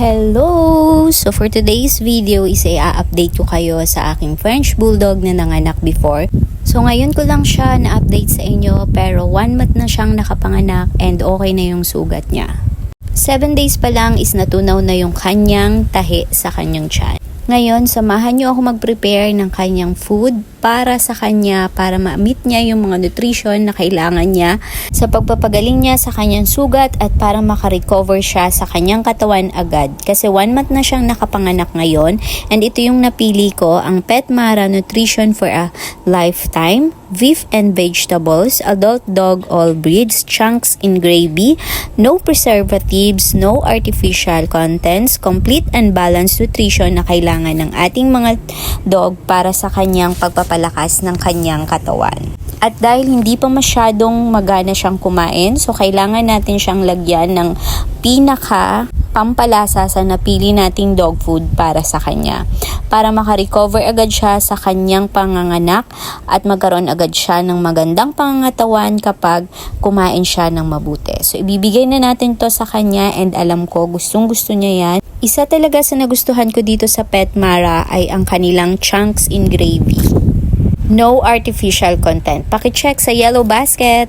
Hello! So for today's video is i-update ko kayo sa aking French Bulldog na nanganak before. So ngayon ko lang siya na-update sa inyo pero one month na siyang nakapanganak and okay na yung sugat niya. 7 days pa lang is natunaw na yung kanyang tahi sa kanyang tiyan. Ngayon, samahan niyo ako mag-prepare ng kanyang food para sa kanya, para ma-meet niya yung mga nutrition na kailangan niya sa pagpapagaling niya sa kanyang sugat at para makarecover siya sa kanyang katawan agad. Kasi one month na siyang nakapanganak ngayon and ito yung napili ko, ang Pet Mara Nutrition for a Lifetime, beef and vegetables, adult dog all breeds, chunks in gravy, no preservatives, no artificial contents, complete and balanced nutrition na kailangan ng ating mga dog para sa kanyang pagpapalakas ng kanyang katawan. At dahil hindi pa masyadong magana siyang kumain, so kailangan natin siyang lagyan ng pinaka pampalasa sa napili nating dog food para sa kanya. Para makarecover agad siya sa kanyang panganganak at magkaroon agad siya ng magandang pangangatawan kapag kumain siya ng mabuti. So ibibigay na natin to sa kanya and alam ko gustong gusto niya yan. Isa talaga sa nagustuhan ko dito sa Pet Mara ay ang kanilang chunks in gravy. No artificial content. Pakicheck sa yellow basket.